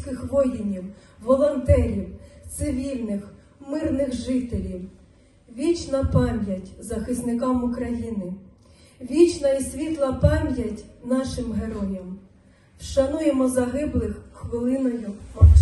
українських воїнів, волонтерів, цивільних, мирних жителів. Вічна пам'ять захисникам України, вічна і світла пам'ять нашим героям. Вшануємо загиблих хвилиною мовчання.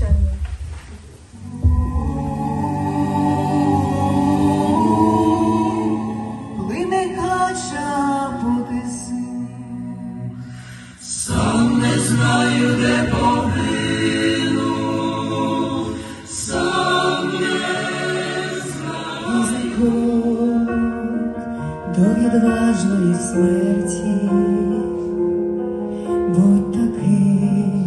До відважної смерті, таким,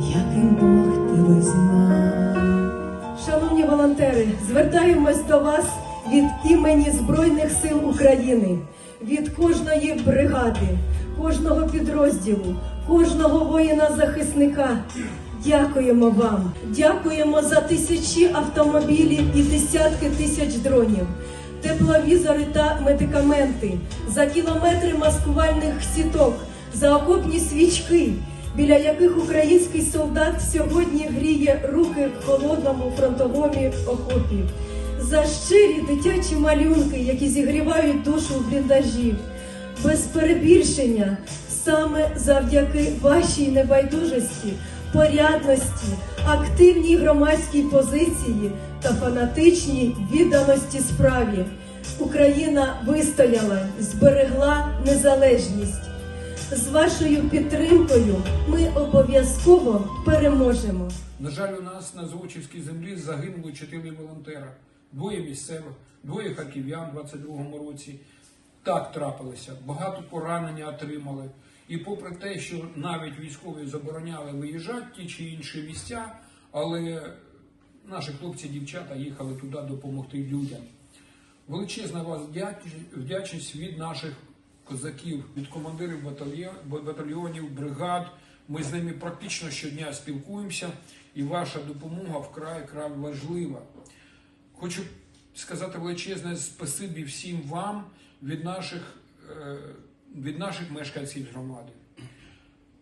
яким Бог тебе знав. Шановні волонтери, звертаємось до вас від імені Збройних сил України, від кожної бригади, кожного підрозділу, кожного воїна-захисника. Дякуємо вам, дякуємо за тисячі автомобілів і десятки тисяч дронів, тепловізори та медикаменти, за кілометри маскувальних сіток, за окопні свічки, біля яких український солдат сьогодні гріє руки холодному фронтовому окопі, за щирі дитячі малюнки, які зігрівають душу в бліндажі, без перебільшення, саме завдяки вашій небайдужості, порядності, активній громадській позиції та фанатичній відданості справі. Україна вистояла, зберегла незалежність. З вашою підтримкою ми обов'язково переможемо. На жаль, у нас на Золочівській землі загинули чотири волонтера. Двоє місцевих, двоє харків'ян у 22-му році. Так трапилося. Багато поранення отримали. І попри те, що навіть військові забороняли виїжджати ті чи інші місця, але наші хлопці дівчата їхали туди допомогти людям. Величезна вас вдячність від наших козаків, від командирів батальйонів, бригад. Ми з ними практично щодня спілкуємося, і ваша допомога вкрай край важлива. Хочу сказати величезне спасибі всім вам від наших, е, від наших мешканців громади.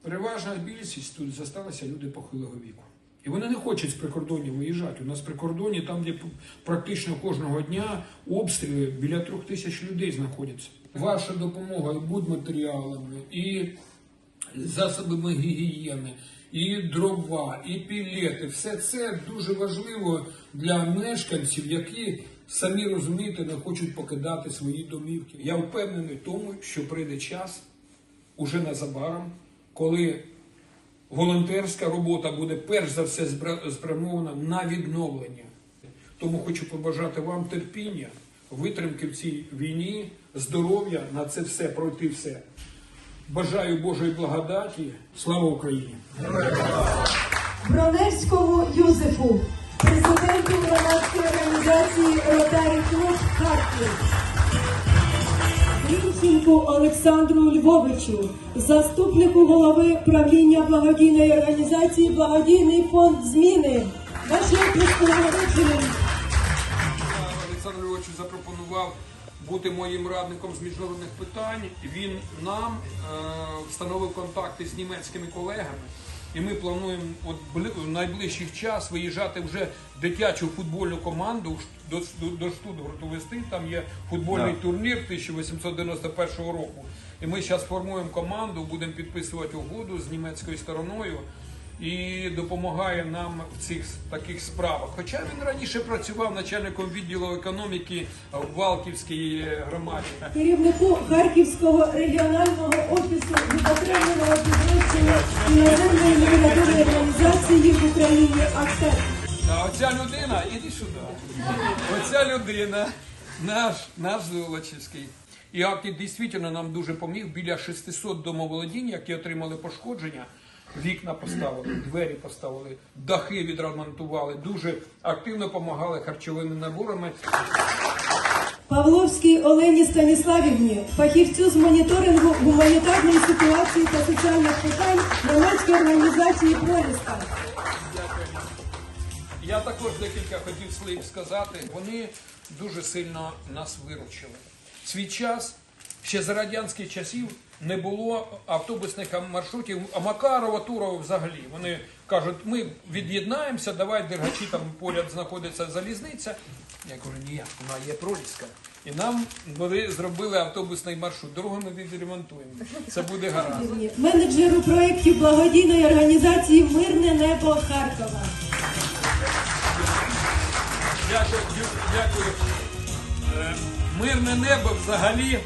Переважна більшість тут зосталися люди похилого віку. І вони не хочуть з прикордонів виїжджати. У нас прикордонні, там, де практично кожного дня обстріли біля трьох тисяч людей знаходяться. Ваша допомога і будматеріалами, і засобами гігієни, і дрова, і пілети. Все це дуже важливо для мешканців, які самі розумієте, не хочуть покидати свої домівки. Я впевнений в тому, що прийде час уже незабаром, коли волонтерська робота буде перш за все спрямована на відновлення. Тому хочу побажати вам терпіння, витримки в цій війні, здоров'я на це все, пройти все. Бажаю Божої благодаті. Слава Україні! Броневському Юзефу, президенту громадської організації Ротарі Клуб Харків. Грінченку Олександру Львовичу, заступнику голови правління благодійної організації Благодійний фонд зміни. Нагороджуємо. Олександр Львович запропонував бути моїм радником з міжнародних питань. Він нам е, встановив контакти з німецькими колегами. І ми плануємо от в найближчий час виїжджати вже дитячу футбольну команду до, до, до Штутгарту вести. Там є футбольний турнір 1891 року. І ми зараз формуємо команду, будемо підписувати угоду з німецькою стороною і допомагає нам в цих таких справах. Хоча він раніше працював начальником відділу економіки в Валківській е, громаді. керівнику Харківського регіонального офісу відокремленого підрозділу іноземної міжнародної організації в Україні АКТЕК. А оця людина, іди сюди. Оця людина, наш, наш Золочівський. І акт дійсно нам дуже поміг. Біля 600 домоволодінь, які отримали пошкодження. Вікна поставили, двері поставили, дахи відремонтували, дуже активно допомагали харчовими наборами. Павловській Олені Станіславівні, фахівцю з моніторингу гуманітарної ситуації та соціальних питань громадської організації Проліска. Я також декілька хотів слів сказати. Вони дуже сильно нас виручили. Свій час Ще за радянських часів не було автобусних маршрутів, а Макарова, Турова взагалі. Вони кажуть, ми від'єднаємося, давай дергачі там поряд знаходиться залізниця. Я кажу, ні, вона є проліска. І нам вони зробили автобусний маршрут. Дорогу ми відремонтуємо. Це буде гаразд. Менеджеру проєктів благодійної організації Мирне небо Харкова. Дякую, дякую. Е, Мирне небо взагалі,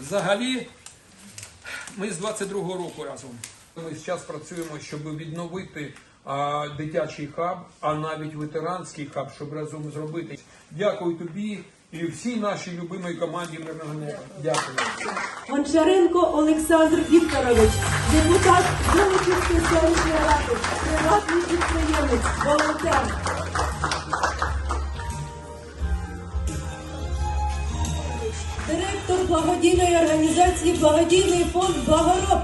взагалі, ми з 22-го року разом. Ми зараз працюємо, щоб відновити а, дитячий хаб, а навіть ветеранський хаб, щоб разом зробити. Дякую тобі і всій нашій любимій команді Мирного. Дякую. Гончаренко Олександр Вікторович, депутат Золочівської селищної ради, приватний підприємець, волонтер. Директор благодійної організації Благодійний фонд Благород.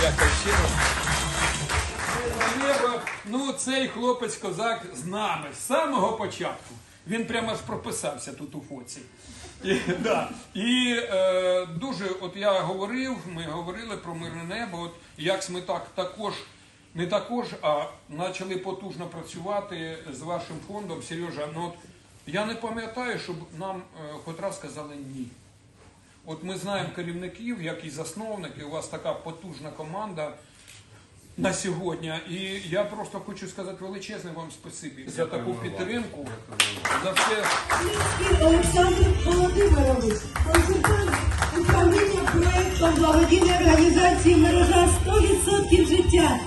Дякую. Ну цей хлопець козак з нами з самого початку. Він прямо ж прописався тут у фоці. І, да. і е, дуже, от я говорив, ми говорили про мирне небо. От як ми так також, не також, а почали потужно працювати з вашим фондом, Сережа. Ну от я не пам'ятаю, щоб нам е, хоч раз сказали ні. От ми знаємо керівників, як і засновники, у вас така потужна команда на сьогодні. І я просто хочу сказати величезне вам спасибі за таку підтримку, за все. Олександр Володимирович, консультант управління проєктом благодійної організації мережа 100% життя.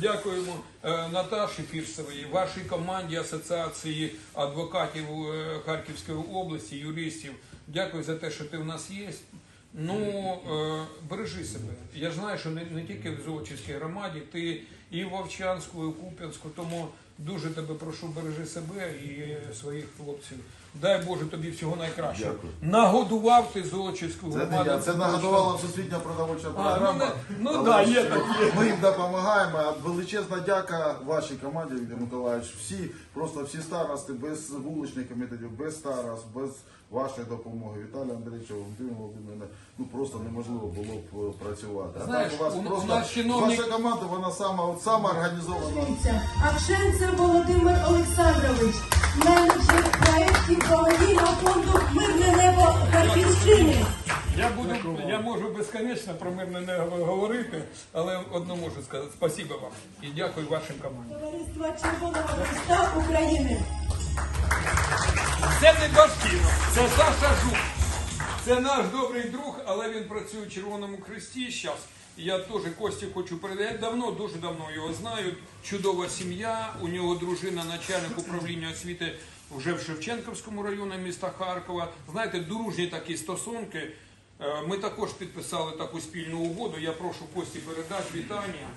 Дякуємо е, Наташі Фірсовій, вашій команді Асоціації адвокатів е, Харківської області, юристів. Дякую за те, що ти в нас є. Ну, е, бережи себе. Я знаю, що не, не тільки в Золочівській громаді, ти і в Вовчанську, і в Куп'янську, тому дуже тебе прошу, бережи себе і своїх хлопців. Дай Боже тобі всього найкращого. Дякую. Нагодував ти Золочівську Це не громаду. я, це нагадувала всесвітня продовольча А, програма. ну, ну Але да, є такі. Ми їм допомагаємо. Величезна дяка вашій команді, Віктор Миколаївич. Всі, просто всі старости, без вуличних комітетів, без старост, без вашої допомоги. Віталій Андрійович, Валентина Володимирівна, ну просто неможливо було б е, працювати. А так у вас у- просто нас чиновник- ваша команда, вона сама, от сама організована. Акшенцев Володимир Олександрович, менеджер проєктів благодійного фонду Мирне небо Харківщини. Я буду, я можу безконечно про мирне небо говорити, але одно можу сказати. Спасибо вам і дякую вашим командам. Товариства Червоного Христа України. Це не Башкіно, це Саша Жук. Це наш добрий друг, але він працює в Червоному Хресті зараз. Я теж Кості хочу передати. Я давно, дуже давно його знаю. Чудова сім'я. У нього дружина, начальник управління освіти вже в Шевченківському районі міста Харкова. Знаєте, дружні такі стосунки. Е, Ми також підписали таку спільну угоду. Я прошу Кості передати вітання.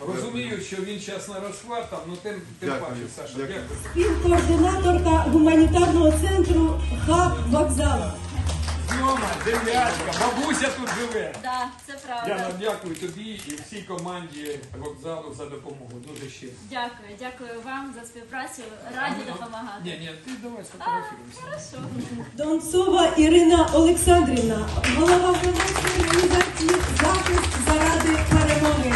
Розумію, що він час на розклад там, ну тим, тим паче, Саша. Дякую. Дякую. Співкоординаторка гуманітарного центру Хаб Вокзал. Сьома, дев'ятка, бабуся тут живе. Да, це правда. Яна, дякую тобі і всій команді вокзалу за допомогу. Дуже щиро. Дякую, дякую вам за співпрацю. Раді допомагати. Ні, ні, ти давай сфотографіруйся. Хорошо. Донцова Ірина Олександрівна, голова громадської організації Захист заради перемоги.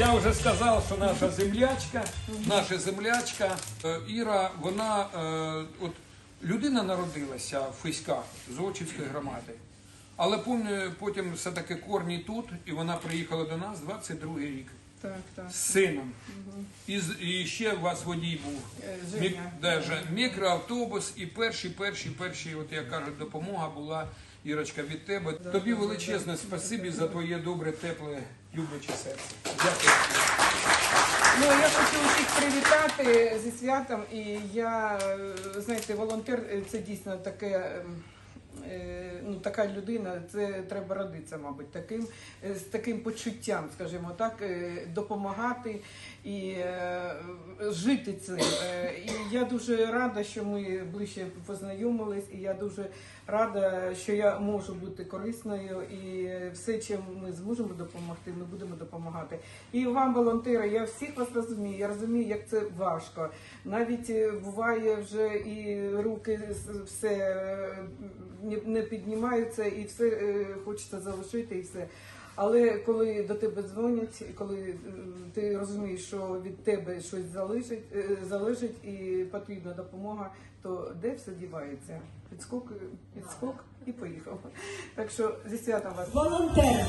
Я вже сказав, що наша землячка, наша землячка е, Іра, вона е, от людина народилася в Фиськах Золочівської громади. Але помню, потім все-таки корні тут, і вона приїхала до нас 22 рік Так, так. з сином. І, з- і ще у вас водій був. Е, Мік, да, мікроавтобус і перші, перші, перші, от як кажуть, допомога була Ірочка від тебе. Тобі величезне спасибі за твоє добре, тепле, любляче серце. Дякую. Ну я хочу усіх привітати зі святом. І я, е, знаєте, волонтер е, це дійсно таке ем, ну, така людина, це треба родитися, мабуть, таким, е, з таким почуттям, скажімо так, е, допомагати і е, жити цим. Е, І я дуже рада, що ми ближче познайомились, і я дуже рада, що я можу бути корисною, і все, чим ми зможемо допомогти, ми будемо допомагати. І вам, волонтери, я всіх вас розумію. Я розумію, як це важко. Навіть е, буває вже і руки все е, не- не піднімаються, і все е, хочеться залишити, і все. Але коли до тебе дзвонять, і коли е, ти розумієш, що від тебе щось залежить, е, залежить і потрібна допомога, то де все дівається? Підскок, підскок і поїхав. Так що зі святом вас. Волонтер.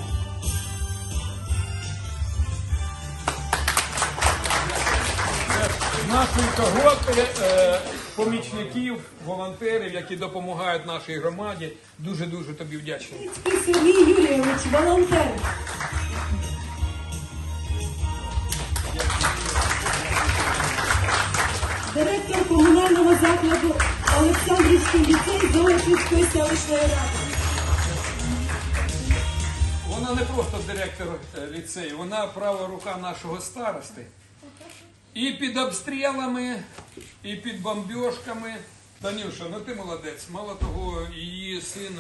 Нашої когорти помічників, волонтерів, які допомагають нашій громаді, дуже дуже тобі вдячний. Сергій Юрійович, волонтер. Директор комунального закладу Олександрівський ліцей Золочівської селищної ради. Вона не просто директор е, ліцею, вона права рука нашого старости. І під обстрілами, і під бомбіжками. Танюша, ну ти молодець. Мало того, її син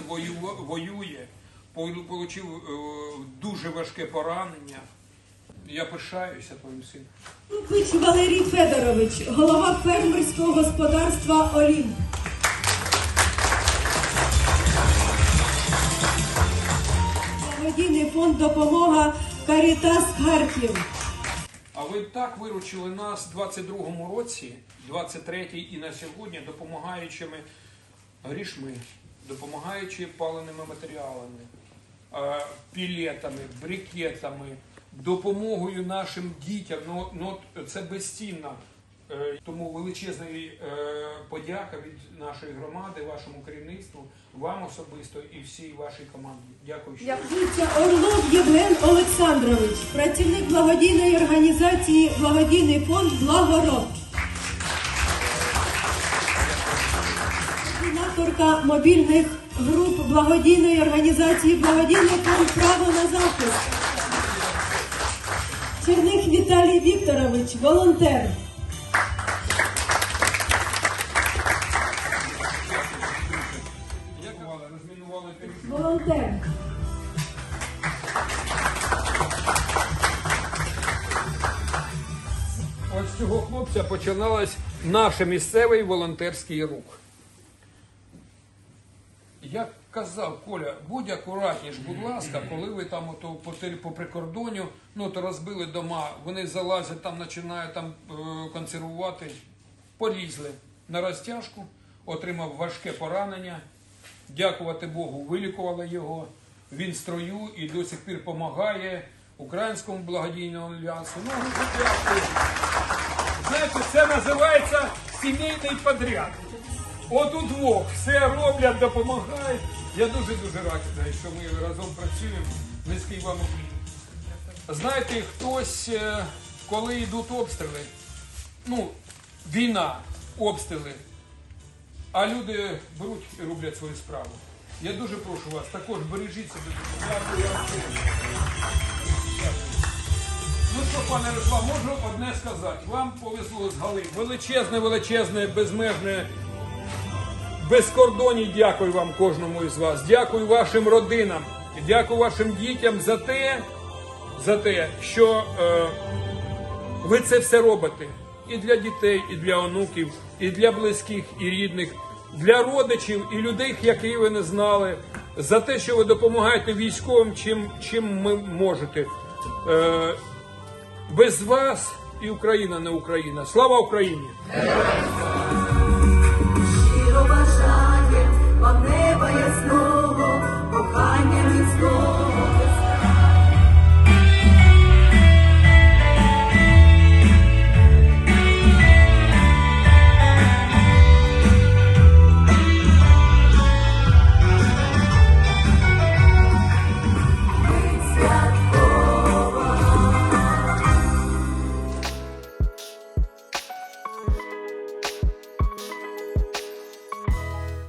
воює, отримав дуже важке поранення. Я пишаюся твоїм сином. Лукич Валерій Федорович, голова фермерського господарства Олімп. Благодійний фонд допомога Карітас Харків. А ви так виручили нас в 22-му році, 23-й і на сьогодні, допомагаючими грішми, допомагаючи паленими матеріалами, пілетами, брикетами, допомогою нашим дітям. Ну, ну це безцінно. Е, Тому величезна е, подяка від нашої громади, вашому керівництву, вам особисто і всій вашій команді. Дякую. щиро. Вулиця Орлов Євген Олександрович, працівник благодійної організації Благодійний фонд Благород. Координаторка мобільних груп благодійної організації Благодійний фонд Право на захист. Черних Віталій Вікторович, волонтер. От з цього хлопця починалась наш місцевий волонтерський рух. Як казав Коля, будь акуратніш, будь ласка, коли ви там ото по, по прикордонню, ну то розбили дома, вони залазять там, починають там е, консервувати, полізли на розтяжку, отримав важке поранення. Дякувати Богу, вилікували його. Він строю і до сих пір допомагає Українському благодійному альянсу. Ну, дуже дякую. Знаєте, це називається сімейний подряд. От удвох все роблять, допомагають. Я дуже дуже радий, що ми разом працюємо. Низький вам уклін. Знаєте, хтось, е, коли йдуть обстріли, ну, війна, обстріли, а люди беруть і роблять свою справу. Я дуже прошу вас, також бережіть себе. Дякую. Ну що, пане Ярослав, можу одне сказати. Вам повезло з Гали. Величезне, величезне, безмежне, безкордонні дякую вам кожному із вас. Дякую вашим родинам. Дякую вашим дітям за те, за те, що е, ви це все робите. І для дітей, і для онуків, і для близьких, і рідних, для родичів і людей, яких ви не знали, за те, що ви допомагаєте військовим, чим, чим ми можете. Е, без вас і Україна не Україна. Слава Україні!